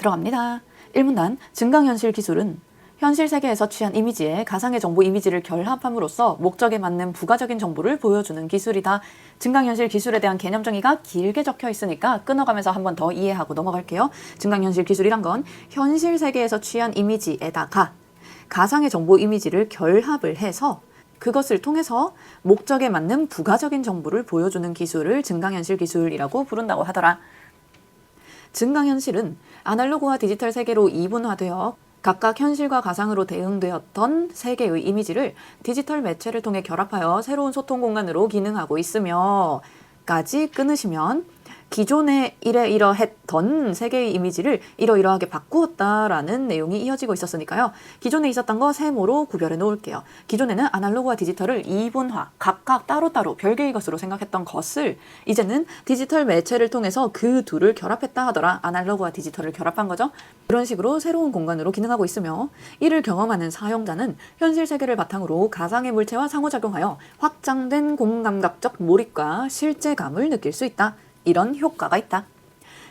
들어갑니다. 1문단 증강현실 기술은 현실 세계에서 취한 이미지에 가상의 정보 이미지를 결합함으로써 목적에 맞는 부가적인 정보를 보여주는 기술이다. 증강현실 기술에 대한 개념 정의가 길게 적혀 있으니까 끊어가면서 한 번 더 이해하고 넘어갈게요. 증강현실 기술이란 건 현실 세계에서 취한 이미지에다가 가상의 정보 이미지를 결합을 해서 그것을 통해서 목적에 맞는 부가적인 정보를 보여주는 기술을 증강현실 기술이라고 부른다고 하더라. 증강현실은 아날로그와 디지털 세계로 이분화되어 각각 현실과 가상으로 대응되었던 세계의 이미지를 디지털 매체를 통해 결합하여 새로운 소통 공간으로 기능하고 있으며 까지 끊으시면 기존에 이래이러했던 세계의 이미지를 이러이러하게 바꾸었다라는 내용이 이어지고 있었으니까요. 기존에 있었던 거 세모로 구별해 놓을게요. 기존에는 아날로그와 디지털을 이분화, 각각 따로따로 별개의 것으로 생각했던 것을 이제는 디지털 매체를 통해서 그 둘을 결합했다 하더라. 아날로그와 디지털을 결합한 거죠. 이런 식으로 새로운 공간으로 기능하고 있으며 이를 경험하는 사용자는 현실 세계를 바탕으로 가상의 물체와 상호작용하여 확장된 공감각적 몰입과 실제감을 느낄 수 있다. 이런 효과가 있다.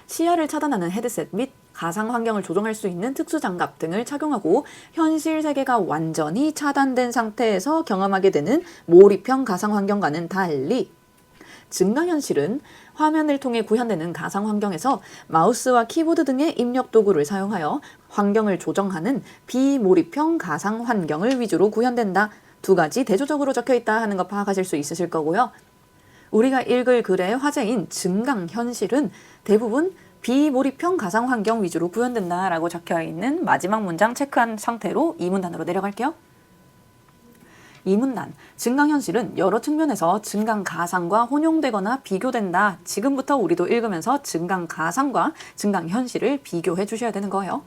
시야를 차단하는 헤드셋 및 가상 환경을 조정할 수 있는 특수 장갑 등을 착용하고 현실 세계가 완전히 차단된 상태에서 경험하게 되는 몰입형 가상 환경과는 달리 증강현실은 화면을 통해 구현되는 가상 환경에서 마우스와 키보드 등의 입력 도구를 사용하여 환경을 조정하는 비몰입형 가상 환경을 위주로 구현된다. 두 가지 대조적으로 적혀 있다 하는 거 파악하실 수 있으실 거고요. 우리가 읽을 글의 화제인 증강 현실은 대부분 비몰입형 가상 환경 위주로 구현된다라고 적혀 있는 마지막 문장 체크한 상태로 이 문단으로 내려갈게요. 이 문단, 증강현실은 여러 측면에서 증강가상과 혼용되거나 비교된다. 지금부터 우리도 읽으면서 증강가상과 증강현실을 비교해 주셔야 되는 거예요.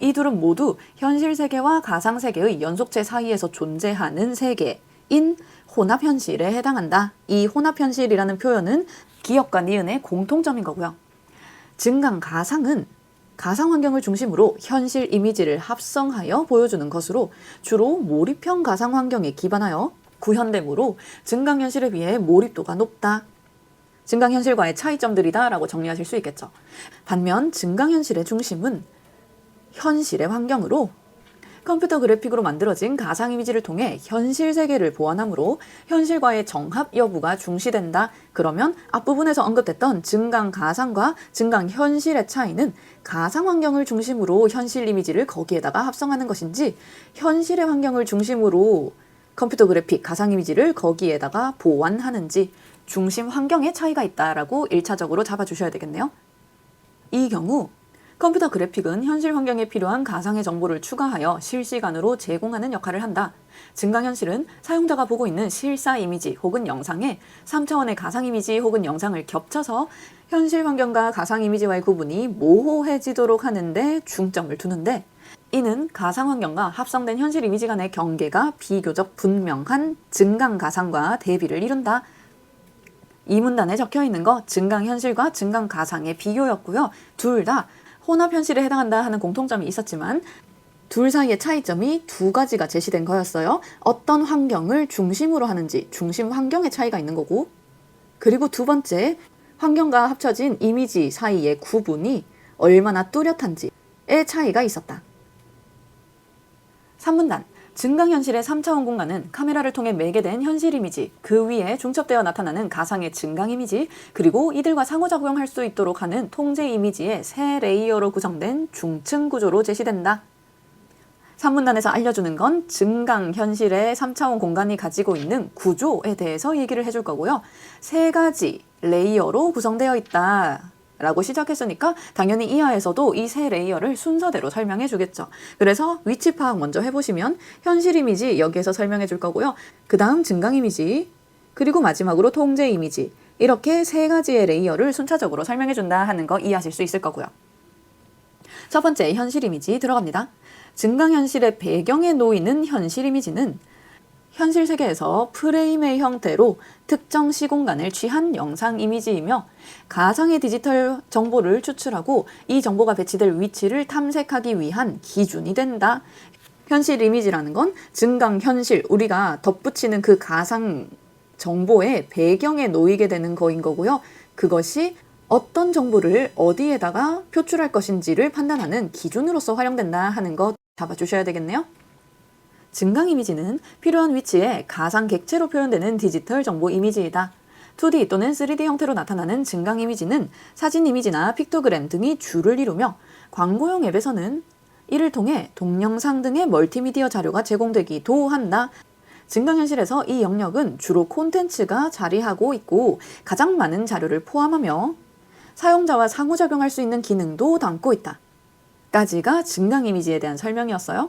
이 둘은 모두 현실 세계와 가상 세계의 연속체 사이에서 존재하는 세계 인 혼합 현실에 해당한다. 이 혼합 현실이라는 표현은 기억과 니은의 공통점인 거고요. 증강 가상은 가상 환경을 중심으로 현실 이미지를 합성하여 보여주는 것으로 주로 몰입형 가상 환경에 기반하여 구현되므로 증강 현실에 비해 몰입도가 높다. 증강 현실과의 차이점들이다라고 정리하실 수 있겠죠. 반면 증강 현실의 중심은 현실의 환경으로 컴퓨터 그래픽으로 만들어진 가상 이미지를 통해 현실 세계를 보완하므로 현실과의 정합 여부가 중시된다. 그러면 앞부분에서 언급됐던 증강 가상과 증강 현실의 차이는 가상 환경을 중심으로 현실 이미지를 거기에다가 합성하는 것인지 현실의 환경을 중심으로 컴퓨터 그래픽 가상 이미지를 거기에다가 보완하는지 중심 환경의 차이가 있다라고 일차적으로 잡아주셔야 되겠네요. 이 경우 컴퓨터 그래픽은 현실 환경에 필요한 가상의 정보를 추가하여 실시간으로 제공하는 역할을 한다. 증강현실은 사용자가 보고 있는 실사 이미지 혹은 영상에 3차원의 가상 이미지 혹은 영상을 겹쳐서 현실 환경과 가상 이미지와의 구분이 모호해지도록 하는데 중점을 두는데 이는 가상 환경과 합성된 현실 이미지 간의 경계가 비교적 분명한 증강 가상과 대비를 이룬다. 이 문단에 적혀 있는 거 증강 현실과 증강 가상의 비교였고요. 둘 다 혼합 현실에 해당한다 하는 공통점이 있었지만 둘 사이의 차이점이 두 가지가 제시된 거였어요. 어떤 환경을 중심으로 하는지 중심 환경의 차이가 있는 거고 그리고 두 번째 환경과 합쳐진 이미지 사이의 구분이 얼마나 뚜렷한지의 차이가 있었다. 3문단 증강현실의 3차원 공간은 카메라를 통해 매개된 현실 이미지, 그 위에 중첩되어 나타나는 가상의 증강 이미지, 그리고 이들과 상호작용할 수 있도록 하는 통제 이미지의 세 레이어로 구성된 중층 구조로 제시된다. 3문단에서 알려주는 건 증강 현실의 3차원 공간이 가지고 있는 구조에 대해서 얘기를 해줄 거고요. 세 가지 레이어로 구성되어 있다. 라고 시작했으니까 당연히 이하에서도 이 세 레이어를 순서대로 설명해 주겠죠. 그래서 위치 파악 먼저 해보시면 현실 이미지 여기에서 설명해 줄 거고요. 그 다음 증강 이미지, 그리고 마지막으로 통제 이미지. 이렇게 세 가지의 레이어를 순차적으로 설명해 준다 하는 거 이해하실 수 있을 거고요. 첫 번째 현실 이미지 들어갑니다. 증강 현실의 배경에 놓이는 현실 이미지는 현실 세계에서 프레임의 형태로 특정 시공간을 취한 영상 이미지이며 가상의 디지털 정보를 추출하고 이 정보가 배치될 위치를 탐색하기 위한 기준이 된다. 현실 이미지라는 건 증강 현실 우리가 덧붙이는 그 가상 정보의 배경에 놓이게 되는 거인 거고요. 그것이 어떤 정보를 어디에다가 표출할 것인지를 판단하는 기준으로서 활용된다 하는 것 잡아주셔야 되겠네요. 증강 이미지는 필요한 위치에 가상 객체로 표현되는 디지털 정보 이미지이다. 2D 또는 3D 형태로 나타나는 증강 이미지는 사진 이미지나 픽토그램 등이 주를 이루며 광고용 앱에서는 이를 통해 동영상 등의 멀티미디어 자료가 제공되기도 한다. 증강현실에서 이 영역은 주로 콘텐츠가 자리하고 있고 가장 많은 자료를 포함하며 사용자와 상호작용할 수 있는 기능도 담고 있다. 까지가 증강 이미지에 대한 설명이었어요.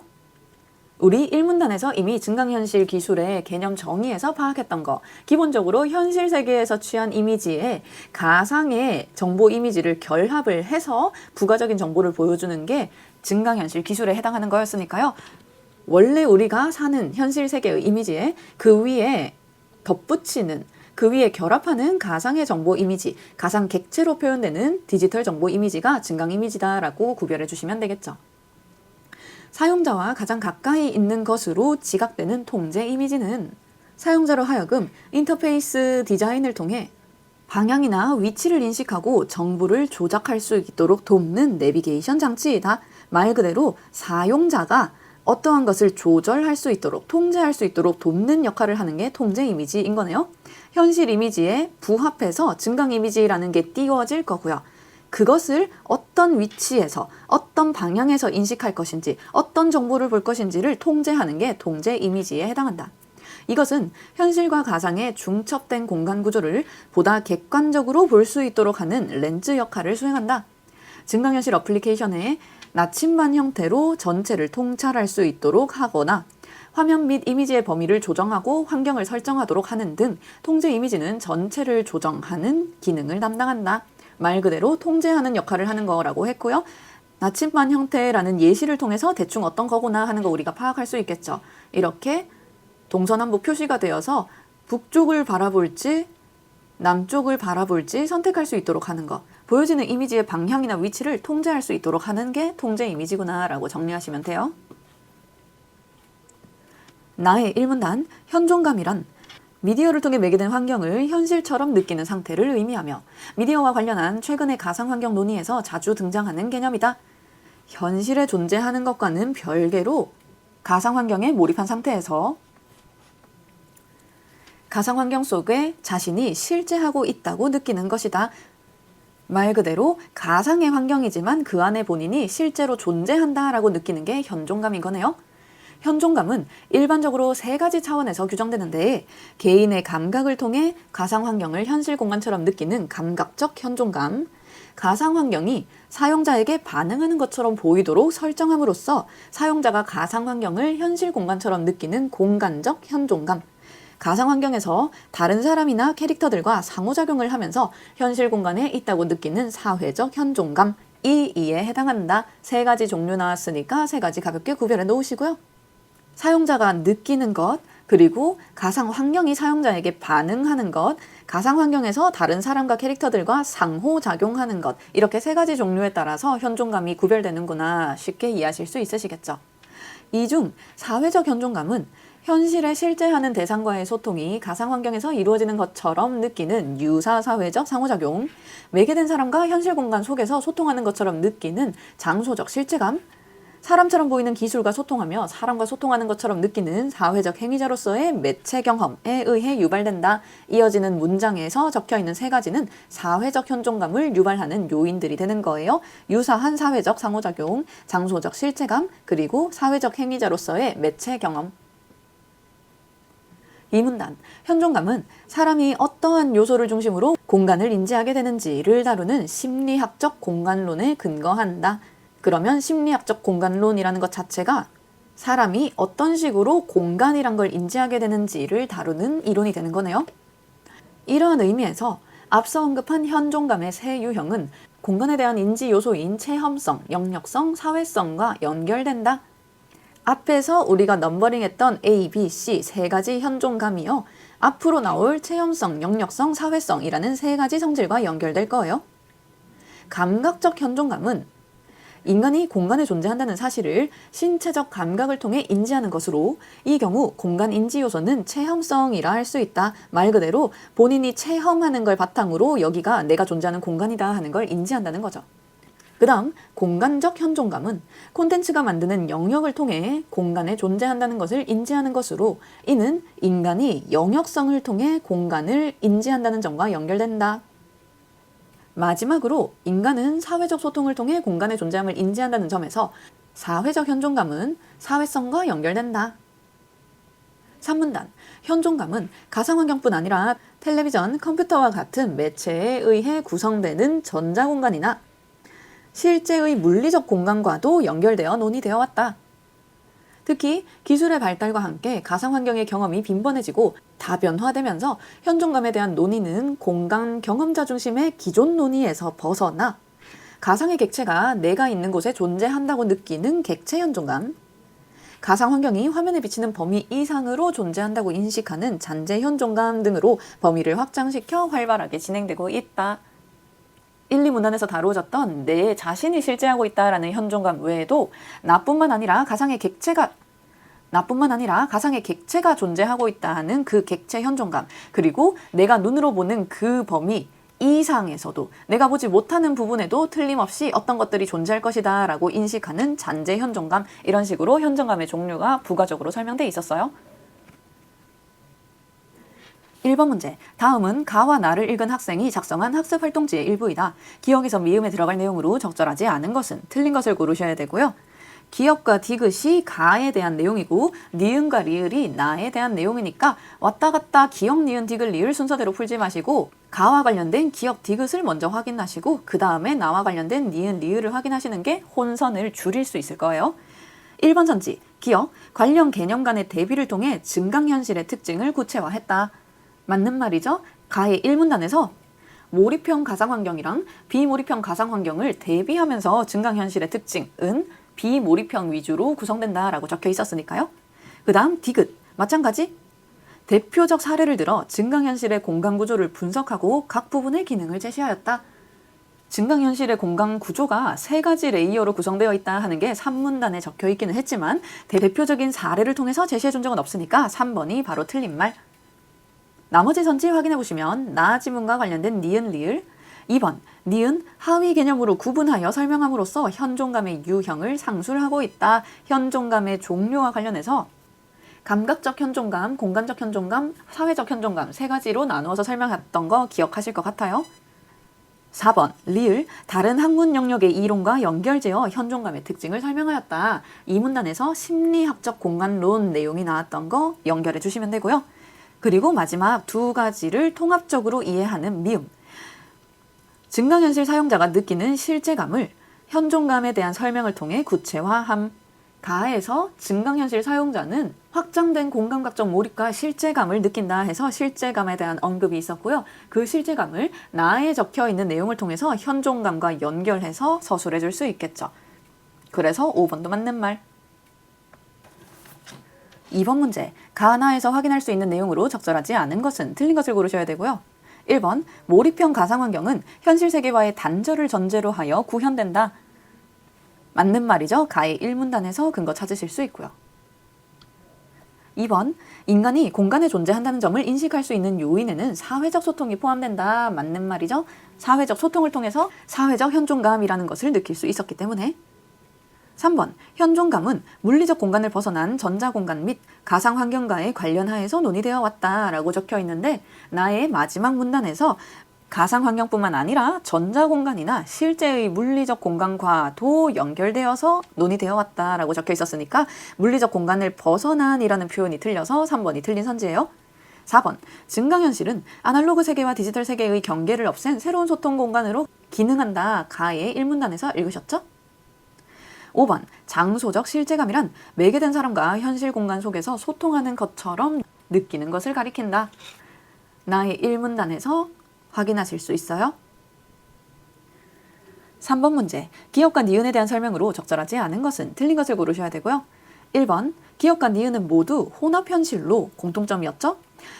우리 1문단에서 이미 증강현실 기술의 개념 정의에서 파악했던 거. 기본적으로 현실 세계에서 취한 이미지에 가상의 정보 이미지를 결합을 해서 부가적인 정보를 보여주는 게 증강현실 기술에 해당하는 거였으니까요. 원래 우리가 사는 현실 세계의 이미지에 그 위에 덧붙이는 그 위에 결합하는 가상의 정보 이미지, 가상 객체로 표현되는 디지털 정보 이미지가 증강 이미지다라고 구별해 주시면 되겠죠. 사용자와 가장 가까이 있는 것으로 지각되는 통제 이미지는 사용자로 하여금 인터페이스 디자인을 통해 방향이나 위치를 인식하고 정보를 조작할 수 있도록 돕는 내비게이션 장치이다. 말 그대로 사용자가 어떠한 것을 조절할 수 있도록 통제할 수 있도록 돕는 역할을 하는 게 통제 이미지인 거네요. 현실 이미지에 부합해서 증강 이미지라는 게 띄워질 거고요. 그것을 어떤 위치에서 어떤 방향에서 인식할 것인지 어떤 정보를 볼 것인지를 통제하는 게 통제 이미지에 해당한다. 이것은 현실과 가상의 중첩된 공간 구조를 보다 객관적으로 볼 수 있도록 하는 렌즈 역할을 수행한다. 증강현실 어플리케이션에 나침반 형태로 전체를 통찰할 수 있도록 하거나 화면 및 이미지의 범위를 조정하고 환경을 설정하도록 하는 등 통제 이미지는 전체를 조정하는 기능을 담당한다. 말 그대로 통제하는 역할을 하는 거라고 했고요. 나침반 형태라는 예시를 통해서 대충 어떤 거구나 하는 거 우리가 파악할 수 있겠죠. 이렇게 동서남북 표시가 되어서 북쪽을 바라볼지 남쪽을 바라볼지 선택할 수 있도록 하는 것. 보여지는 이미지의 방향이나 위치를 통제할 수 있도록 하는 게 통제 이미지구나 라고 정리하시면 돼요. 나의 1문단 현존감이란 미디어를 통해 매개된 환경을 현실처럼 느끼는 상태를 의미하며 미디어와 관련한 최근의 가상환경 논의에서 자주 등장하는 개념이다. 현실에 존재하는 것과는 별개로 가상환경에 몰입한 상태에서 가상환경 속에 자신이 실제하고 있다고 느끼는 것이다. 말 그대로 가상의 환경이지만 그 안에 본인이 실제로 존재한다라고 느끼는 게 현존감인 거네요. 현존감은 일반적으로 세 가지 차원에서 규정되는데 개인의 감각을 통해 가상 환경을 현실 공간처럼 느끼는 감각적 현존감, 가상 환경이 사용자에게 반응하는 것처럼 보이도록 설정함으로써 사용자가 가상 환경을 현실 공간처럼 느끼는 공간적 현존감, 가상 환경에서 다른 사람이나 캐릭터들과 상호작용을 하면서 현실 공간에 있다고 느끼는 사회적 현존감, 이 이에 해당한다. 세 가지 종류 나왔으니까 세 가지 가볍게 구별해 놓으시고요. 사용자가 느끼는 것, 그리고 가상 환경이 사용자에게 반응하는 것, 가상 환경에서 다른 사람과 캐릭터들과 상호작용하는 것, 이렇게 세 가지 종류에 따라서 현존감이 구별되는구나 쉽게 이해하실 수 있으시겠죠. 이 중 사회적 현존감은 현실에 실제하는 대상과의 소통이 가상 환경에서 이루어지는 것처럼 느끼는 유사 사회적 상호작용, 매개된 사람과 현실 공간 속에서 소통하는 것처럼 느끼는 장소적 실제감, 사람처럼 보이는 기술과 소통하며 사람과 소통하는 것처럼 느끼는 사회적 행위자로서의 매체 경험에 의해 유발된다. 이어지는 문장에서 적혀 있는 세 가지는 사회적 현존감을 유발하는 요인들이 되는 거예요. 유사한 사회적 상호작용, 장소적 실체감, 그리고 사회적 행위자로서의 매체 경험. 이 문단, 현존감은 사람이 어떠한 요소를 중심으로 공간을 인지하게 되는지를 다루는 심리학적 공간론에 근거한다. 그러면 심리학적 공간론이라는 것 자체가 사람이 어떤 식으로 공간이란 걸 인지하게 되는지를 다루는 이론이 되는 거네요. 이러한 의미에서 앞서 언급한 현존감의 세 유형은 공간에 대한 인지 요소인 체험성, 영역성, 사회성과 연결된다. 앞에서 우리가 넘버링했던 A, B, C 세 가지 현존감이요. 앞으로 나올 체험성, 영역성, 사회성이라는 세 가지 성질과 연결될 거예요. 감각적 현존감은 인간이 공간에 존재한다는 사실을 신체적 감각을 통해 인지하는 것으로 이 경우 공간 인지 요소는 체험성이라 할 수 있다. 말 그대로 본인이 체험하는 걸 바탕으로 여기가 내가 존재하는 공간이다 하는 걸 인지한다는 거죠. 그 다음 공간적 현존감은 콘텐츠가 만드는 영역을 통해 공간에 존재한다는 것을 인지하는 것으로 이는 인간이 영역성을 통해 공간을 인지한다는 점과 연결된다. 마지막으로 인간은 사회적 소통을 통해 공간의 존재함을 인지한다는 점에서 사회적 현존감은 사회성과 연결된다. 3문단 현존감은 가상환경뿐 아니라 텔레비전, 컴퓨터와 같은 매체에 의해 구성되는 전자공간이나 실제의 물리적 공간과도 연결되어 논의되어 왔다. 특히 기술의 발달과 함께 가상 환경의 경험이 빈번해지고 다변화되면서 현존감에 대한 논의는 공간 경험자 중심의 기존 논의에서 벗어나 가상의 객체가 내가 있는 곳에 존재한다고 느끼는 객체 현존감, 가상 환경이 화면에 비치는 범위 이상으로 존재한다고 인식하는 잔재 현존감 등으로 범위를 확장시켜 활발하게 진행되고 있다. 1, 2문단에서 다루어졌던 내 자신이 실제하고 있다라는 현존감 외에도 나뿐만 아니라 가상의 객체가 나뿐만 아니라 가상의 객체가 존재하고 있다는 그 객체 현존감 그리고 내가 눈으로 보는 그 범위 이상에서도 내가 보지 못하는 부분에도 틀림없이 어떤 것들이 존재할 것이다 라고 인식하는 잔재 현존감 이런 식으로 현존감의 종류가 부가적으로 설명돼 있었어요. 1번 문제. 다음은 가와 나를 읽은 학생이 작성한 학습 활동지의 일부이다. 기억에서 미음에 들어갈 내용으로 적절하지 않은 것은 틀린 것을 고르셔야 되고요. 기억과 디귿이 가에 대한 내용이고 니은과 리을이 나에 대한 내용이니까 왔다 갔다 기억, 니은, 디귿, 리을 순서대로 풀지 마시고 가와 관련된 기억, 디귿을 먼저 확인하시고 그 다음에 나와 관련된 니은, 리을을 확인하시는 게 혼선을 줄일 수 있을 거예요. 1번 선지, 기억, 관련 개념 간의 대비를 통해 증강현실의 특징을 구체화했다. 맞는 말이죠? 가의 1문단에서 몰입형 가상환경이랑 비몰입형 가상환경을 대비하면서 증강현실의 특징은 비몰입형 위주로 구성된다라고 적혀 있었으니까요. 그 다음 디귿 마찬가지 대표적 사례를 들어 증강현실의 공간 구조를 분석하고 각 부분의 기능을 제시하였다. 증강현실의 공간 구조가 세 가지 레이어로 구성되어 있다 하는 게 3문단에 적혀 있기는 했지만 대표적인 사례를 통해서 제시해 준 적은 없으니까 3번이 바로 틀린 말. 나머지 선지 확인해 보시면 나 지문과 관련된 니은 리을 2번 니은 하위 개념으로 구분하여 설명함으로써 현존감의 유형을 상술하고 있다. 현존감의 종류와 관련해서 감각적 현존감, 공간적 현존감, 사회적 현존감 세 가지로 나누어서 설명했던 거 기억하실 것 같아요. 4번 리을 다른 학문 영역의 이론과 연결지어 현존감의 특징을 설명하였다. 이 문단에서 심리학적 공간론 내용이 나왔던 거 연결해 주시면 되고요. 그리고 마지막 두 가지를 통합적으로 이해하는 미음. 증강현실 사용자가 느끼는 실제감을 현존감에 대한 설명을 통해 구체화함. 가에서 증강현실 사용자는 확장된 공감각적 몰입과 실제감을 느낀다 해서 실제감에 대한 언급이 있었고요. 그 실제감을 나에 적혀 있는 내용을 통해서 현존감과 연결해서 서술해 줄 수 있겠죠. 그래서 5번도 맞는 말. 2번 문제. 가나에서 확인할 수 있는 내용으로 적절하지 않은 것은 틀린 것을 고르셔야 되고요. 1번. 몰입형 가상환경은 현실 세계와의 단절을 전제로 하여 구현된다. 맞는 말이죠. 가의 1문단에서 근거 찾으실 수 있고요. 2번. 인간이 공간에 존재한다는 점을 인식할 수 있는 요인에는 사회적 소통이 포함된다. 맞는 말이죠. 사회적 소통을 통해서 사회적 현존감이라는 것을 느낄 수 있었기 때문에 3번 현존감은 물리적 공간을 벗어난 전자공간 및 가상 환경과의 관련하에서 논의되어 왔다라고 적혀 있는데 나의 마지막 문단에서 가상 환경뿐만 아니라 전자 공간이나 실제의 물리적 공간과도 연결되어서 논의되어 왔다라고 적혀 있었으니까 물리적 공간을 벗어난이라는 표현이 틀려서 3번이 틀린 선지예요. 4번 증강현실은 아날로그 세계와 디지털 세계의 경계를 없앤 새로운 소통 공간으로 기능한다. 가의 1문단에서 읽으셨죠? 5번 장소적 실제감이란 매개된 사람과 현실 공간 속에서 소통하는 것처럼 느끼는 것을 가리킨다. 나의 1문단에서 확인하실 수 있어요. 3번 문제. 기억과 니은에 대한 설명으로 적절하지 않은 것은 틀린 것을 고르셔야 되고요. 1번. 기억과 니은은 모두 혼합 현실로 공통점이었죠?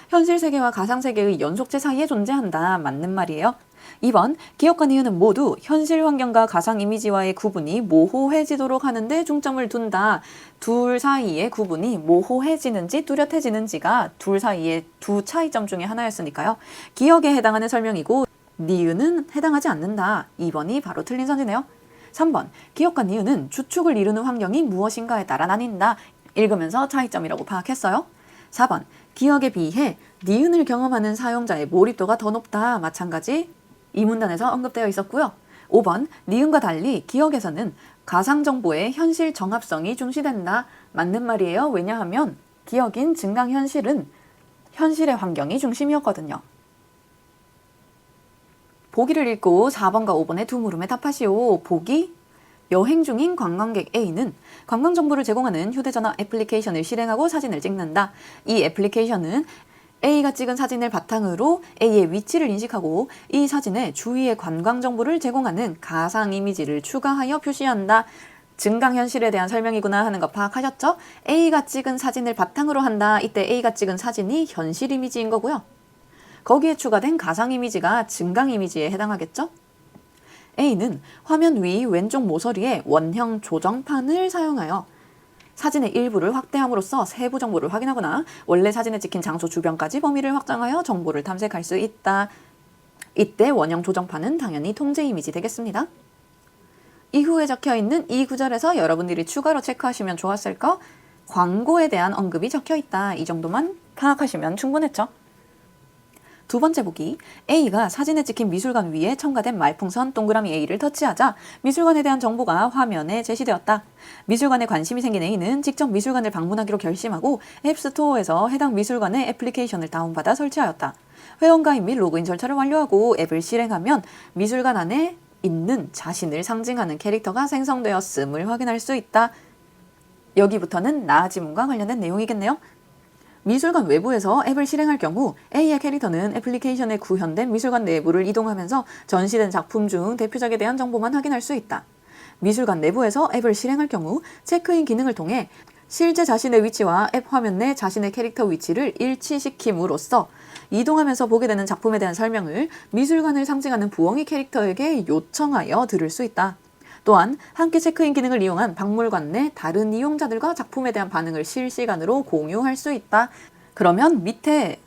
현실 세계와 가상 세계의 연속체 사이에 존재한다. 맞는 말이에요. 2번 기억과 니은은 모두 현실 환경과 가상 이미지와의 구분이 모호해지도록 하는데 중점을 둔다. 둘 사이의 구분이 모호해지는지 뚜렷해지는지가 둘 사이의 두 차이점 중에 하나였으니까요. 기억에 해당하는 설명이고 니은은 해당하지 않는다. 2번이 바로 틀린 선지네요. 3번 기억과 니은은 주축을 이루는 환경이 무엇인가에 따라 나뉜다. 읽으면서 차이점이라고 파악했어요. 4번 기억에 비해 니은을 경험하는 사용자의 몰입도가 더 높다. 마찬가지 이 문단에서 언급되어 있었고요. 5번 니은과 달리 기억에서는 가상 정보의 현실 정합성이 중시된다. 맞는 말이에요. 왜냐하면 기억인 증강 현실은 현실의 환경이 중심이었거든요. 보기를 읽고 4번과 5번의 두 물음에 답하시오. 보기 여행 중인 관광객 A는 관광 정보를 제공하는 휴대전화 애플리케이션을 실행하고 사진을 찍는다. 이 애플리케이션은 A가 찍은 사진을 바탕으로 A의 위치를 인식하고 이 사진에 주위의 관광 정보를 제공하는 가상 이미지를 추가하여 표시한다. 증강현실에 대한 설명이구나 하는 거 파악하셨죠? A가 찍은 사진을 바탕으로 한다. 이때 A가 찍은 사진이 현실 이미지인 거고요. 거기에 추가된 가상 이미지가 증강 이미지에 해당하겠죠? A는 화면 위 왼쪽 모서리에 원형 조정판을 사용하여 사진의 일부를 확대함으로써 세부 정보를 확인하거나 원래 사진에 찍힌 장소 주변까지 범위를 확장하여 정보를 탐색할 수 있다. 이때 원형 조정판은 당연히 통제 이미지 되겠습니다. 이후에 적혀 있는 이 구절에서 여러분들이 추가로 체크하시면 좋았을 거 광고에 대한 언급이 적혀 있다. 이 정도만 파악하시면 충분했죠. 두 번째 보기 A가 사진에 찍힌 미술관 위에 첨가된 말풍선 동그라미 A를 터치하자 미술관에 대한 정보가 화면에 제시되었다. 미술관에 관심이 생긴 A는 직접 미술관을 방문하기로 결심하고 앱스토어에서 해당 미술관의 애플리케이션을 다운받아 설치하였다. 회원가입 및 로그인 절차를 완료하고 앱을 실행하면 미술관 안에 있는 자신을 상징하는 캐릭터가 생성되었음을 확인할 수 있다. 여기부터는 나 지문과 관련된 내용이겠네요. 미술관 외부에서 앱을 실행할 경우 A의 캐릭터는 애플리케이션에 구현된 미술관 내부를 이동하면서 전시된 작품 중 대표작에 대한 정보만 확인할 수 있다. 미술관 내부에서 앱을 실행할 경우 체크인 기능을 통해 실제 자신의 위치와 앱 화면 내 자신의 캐릭터 위치를 일치시킴으로써 이동하면서 보게 되는 작품에 대한 설명을 미술관을 상징하는 부엉이 캐릭터에게 요청하여 들을 수 있다. 또한 함께 체크인 기능을 이용한 박물관 내 다른 이용자들과 작품에 대한 반응을 실시간으로 공유할 수 있다. 그러면 밑에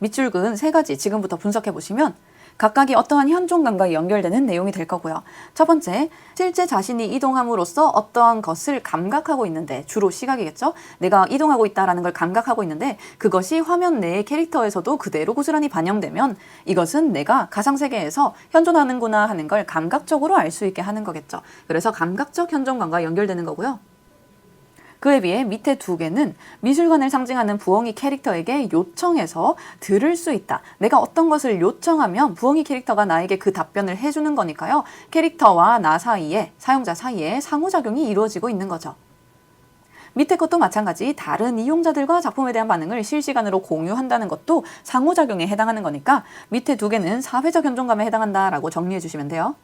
밑줄근 세 가지 지금부터 분석해 보시면 각각이 어떠한 현존감과 연결되는 내용이 될 거고요. 첫 번째, 실제 자신이 이동함으로써 어떠한 것을 감각하고 있는데 주로 시각이겠죠. 내가 이동하고 있다라는 걸 감각하고 있는데 그것이 화면 내의 캐릭터에서도 그대로 고스란히 반영되면 이것은 내가 가상 세계에서 현존하는구나 하는 걸 감각적으로 알 수 있게 하는 거겠죠. 그래서 감각적 현존감과 연결되는 거고요. 그에 비해 밑에 두 개는 미술관을 상징하는 부엉이 캐릭터에게 요청해서 들을 수 있다. 내가 어떤 것을 요청하면 부엉이 캐릭터가 나에게 그 답변을 해주는 거니까요. 캐릭터와 나 사이에, 사용자 사이에 상호작용이 이루어지고 있는 거죠. 밑에 것도 마찬가지 다른 이용자들과 작품에 대한 반응을 실시간으로 공유한다는 것도 상호작용에 해당하는 거니까 밑에 두 개는 사회적 현존감에 해당한다라고 정리해 주시면 돼요.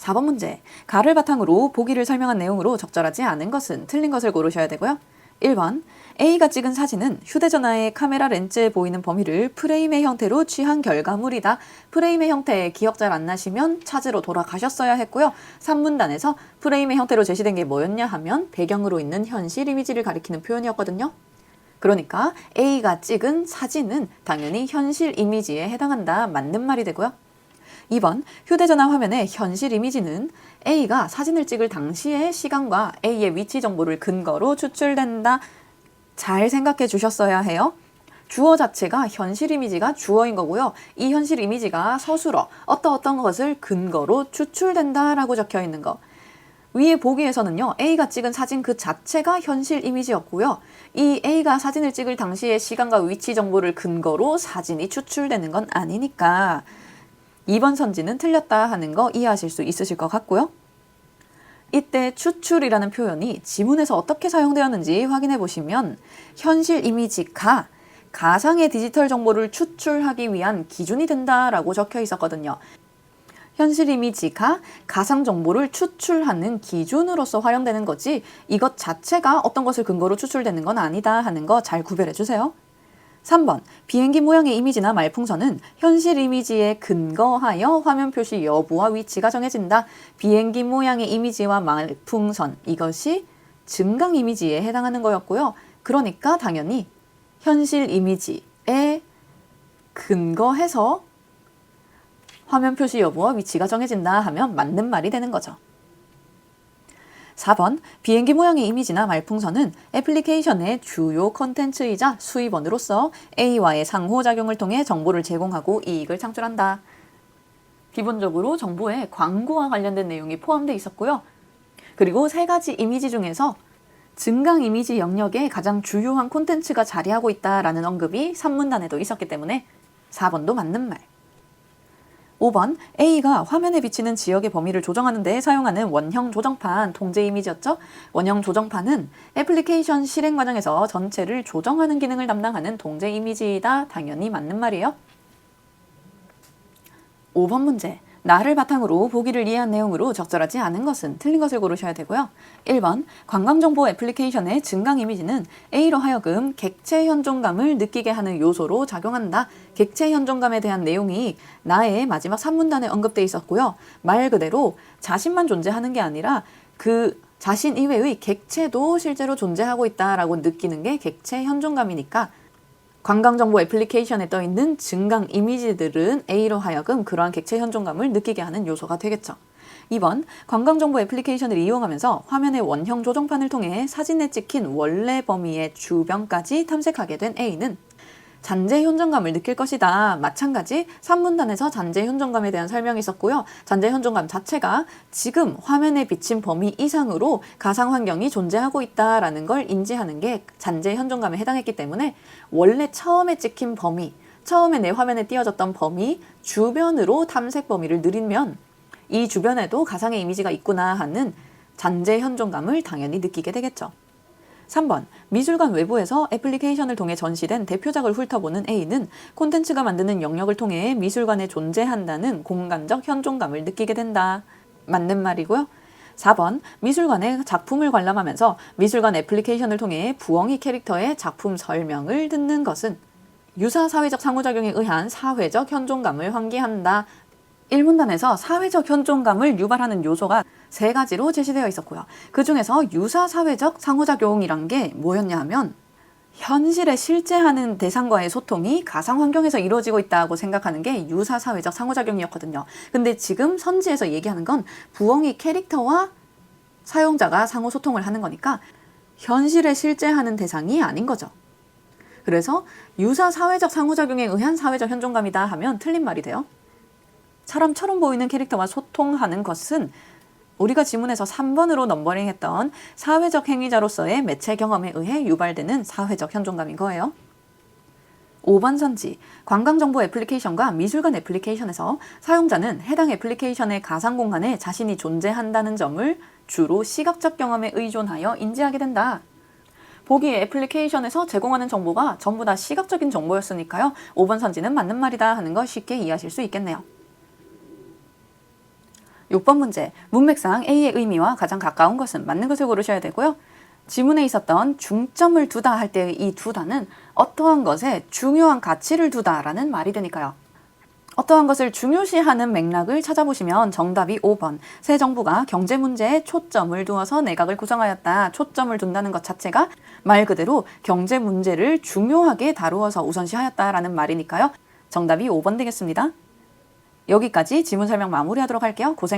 4번 문제. 가를 바탕으로 보기를 설명한 내용으로 적절하지 않은 것은 틀린 것을 고르셔야 되고요. 1번. A가 찍은 사진은 휴대전화의 카메라 렌즈에 보이는 범위를 프레임의 형태로 취한 결과물이다. 프레임의 형태에 기억 잘 안 나시면 찾으러 돌아가셨어야 했고요. 3문단에서 프레임의 형태로 제시된 게 뭐였냐 하면 배경으로 있는 현실 이미지를 가리키는 표현이었거든요. 그러니까 A가 찍은 사진은 당연히 현실 이미지에 해당한다. 맞는 말이 되고요. 2번 휴대전화 화면의 현실 이미지는 A가 사진을 찍을 당시의 시간과 A의 위치 정보를 근거로 추출된다. 잘 생각해 주셨어야 해요. 주어 자체가 현실 이미지가 주어인 거고요. 이 현실 이미지가 서술어 어떤 어떤 것을 근거로 추출된다라고 적혀 있는 거. 위에 보기에서는요, A가 찍은 사진 그 자체가 현실 이미지였고요. 이 A가 사진을 찍을 당시의 시간과 위치 정보를 근거로 사진이 추출되는 건 아니니까 2번 선지는 틀렸다 하는 거 이해하실 수 있으실 것 같고요. 이때 추출이라는 표현이 지문에서 어떻게 사용되었는지 확인해 보시면 현실 이미지 가 가상의 디지털 정보를 추출하기 위한 기준이 된다라고 적혀 있었거든요. 현실 이미지가 가상 정보를 추출하는 기준으로서 활용되는 거지 이것 자체가 어떤 것을 근거로 추출되는 건 아니다 하는 거 잘 구별해 주세요. 3번 비행기 모양의 이미지나 말풍선은 현실 이미지에 근거하여 화면 표시 여부와 위치가 정해진다. 비행기 모양의 이미지와 말풍선 이것이 증강 이미지에 해당하는 거였고요. 그러니까 당연히 현실 이미지에 근거해서 화면 표시 여부와 위치가 정해진다 하면 맞는 말이 되는 거죠. 4번 비행기 모양의 이미지나 말풍선은 애플리케이션의 주요 컨텐츠이자 수입원으로서 A와의 상호작용을 통해 정보를 제공하고 이익을 창출한다. 기본적으로 정보에 광고와 관련된 내용이 포함되어 있었고요. 그리고 세 가지 이미지 중에서 증강 이미지 영역에 가장 주요한 콘텐츠가 자리하고 있다라는 언급이 3문단에도 있었기 때문에 4번도 맞는 말. 5번 A가 화면에 비치는 지역의 범위를 조정하는 데 사용하는 원형 조정판 통제 이미지였죠. 원형 조정판은 애플리케이션 실행 과정에서 전체를 조정하는 기능을 담당하는 통제 이미지이다. 당연히 맞는 말이에요. 5번 문제. 나를 바탕으로 보기를 이해한 내용으로 적절하지 않은 것은 틀린 것을 고르셔야 되고요. 1번 관광정보 애플리케이션의 증강 이미지는 A로 하여금 객체 현존감을 느끼게 하는 요소로 작용한다. 객체 현존감에 대한 내용이 나의 마지막 3문단에 언급돼 있었고요. 말 그대로 자신만 존재하는 게 아니라 그 자신 이외의 객체도 실제로 존재하고 있다라고 느끼는 게 객체 현존감이니까 관광정보 애플리케이션에 떠 있는 증강 이미지들은 A로 하여금 그러한 객체 현존감을 느끼게 하는 요소가 되겠죠. 2번 관광정보 애플리케이션을 이용하면서 화면의 원형 조정판을 통해 사진에 찍힌 원래 범위의 주변까지 탐색하게 된 A는 잔재 현존감을 느낄 것이다. 마찬가지 3문단에서 잔재 현존감에 대한 설명이 있었고요. 잔재 현존감 자체가 지금 화면에 비친 범위 이상으로 가상 환경이 존재하고 있다라는 걸 인지하는 게 잔재 현존감에 해당했기 때문에 원래 처음에 찍힌 범위, 처음에 내 화면에 띄어졌던 범위 주변으로 탐색 범위를 늘리면 이 주변에도 가상의 이미지가 있구나 하는 잔재 현존감을 당연히 느끼게 되겠죠. 3번 미술관 외부에서 애플리케이션을 통해 전시된 대표작을 훑어보는 A는 콘텐츠가 만드는 영역을 통해 미술관에 존재한다는 공간적 현존감을 느끼게 된다. 맞는 말이고요. 4번 미술관의 작품을 관람하면서 미술관 애플리케이션을 통해 부엉이 캐릭터의 작품 설명을 듣는 것은 유사 사회적 상호작용에 의한 사회적 현존감을 환기한다. 1문단에서 사회적 현존감을 유발하는 요소가 세 가지로 제시되어 있었고요. 그 중에서 유사 사회적 상호작용이란 게 뭐였냐 하면 현실에 실제하는 대상과의 소통이 가상 환경에서 이루어지고 있다고 생각하는 게 유사 사회적 상호작용이었거든요. 근데 지금 선지에서 얘기하는 건 부엉이 캐릭터와 사용자가 상호 소통을 하는 거니까 현실에 실제하는 대상이 아닌 거죠. 그래서 유사 사회적 상호작용에 의한 사회적 현존감이다 하면 틀린 말이 돼요. 사람처럼 보이는 캐릭터와 소통하는 것은 우리가 지문에서 3번으로 넘버링했던 사회적 행위자로서의 매체 경험에 의해 유발되는 사회적 현존감인 거예요. 5번 선지, 관광정보 애플리케이션과 미술관 애플리케이션에서 사용자는 해당 애플리케이션의 가상 공간에 자신이 존재한다는 점을 주로 시각적 경험에 의존하여 인지하게 된다. 보기 애플리케이션에서 제공하는 정보가 전부 다 시각적인 정보였으니까요. 5번 선지는 맞는 말이다 하는 걸 쉽게 이해하실 수 있겠네요. 6번 문제. 문맥상 A의 의미와 가장 가까운 것은 맞는 것을 고르셔야 되고요. 지문에 있었던 중점을 두다 할 때의 이 두다는 어떠한 것에 중요한 가치를 두다라는 말이 되니까요. 어떠한 것을 중요시하는 맥락을 찾아보시면 정답이 5번. 새 정부가 경제 문제에 초점을 두어서 내각을 구성하였다. 초점을 둔다는 것 자체가 말 그대로 경제 문제를 중요하게 다루어서 우선시하였다라는 말이니까요. 정답이 5번 되겠습니다. 여기까지 지문 설명 마무리하도록 할게요. 고생했습니다.